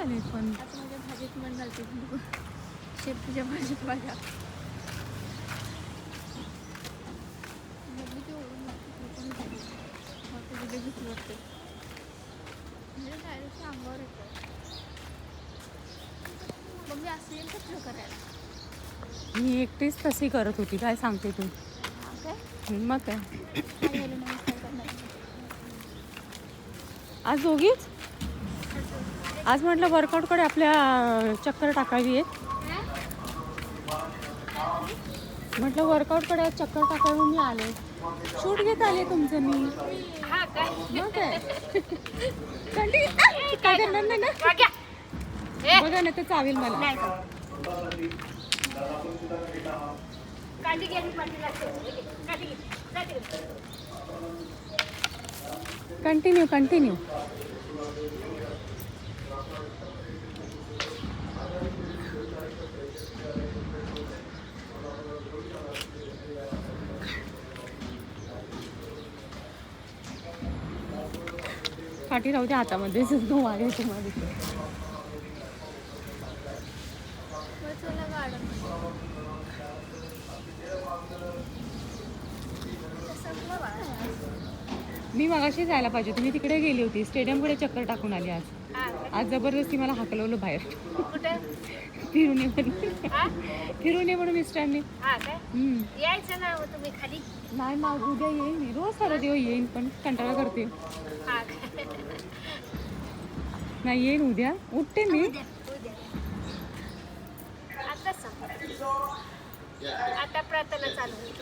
भाजीत ते पण खाली. मला ते तिथे भीती वाटते म्हणजे डायरेक्ट अंगावर येतं. कसं करायला? मी एकटीच तशी करत होती. काय सांगते तू? हा मग काय? झालं आज दोघीच? आज म्हटलं वर्कआउटकडे आपल्या चक्कर टाकावी आहे म्हटलं वर्कआउटकडे आज चक्कर टाकावी मी आले. शूट घेत आले तुमचं मी. काय मग काय? काय करणार नाही ना? बघा ना ते चावेल मला. कंटिन्यू कंटिन्यू काठी राहू द्या हातामध्ये तुम्हाला गार्डन मी मगाशी जायला पाहिजे तुम्ही तिकडे गेली होती. स्टेडियमकडे चक्कर टाकून आली आज. आज जबरदस्ती मला हाकलवलं बाहेर. कुठे? फिरून ये म्हणून. हा? फिरून ये म्हणून मिस्टरांनी. हा हम्म. यायचं ना मग तुम्ही खाली. नाही ना उद्या येईन मी. रोज सारा दिवस येईन पण कंटाळा करते. हा काय नाही येईन उद्या. उठते मी. उद्या उद्या. आता आता प्रार्थना चालू होईल.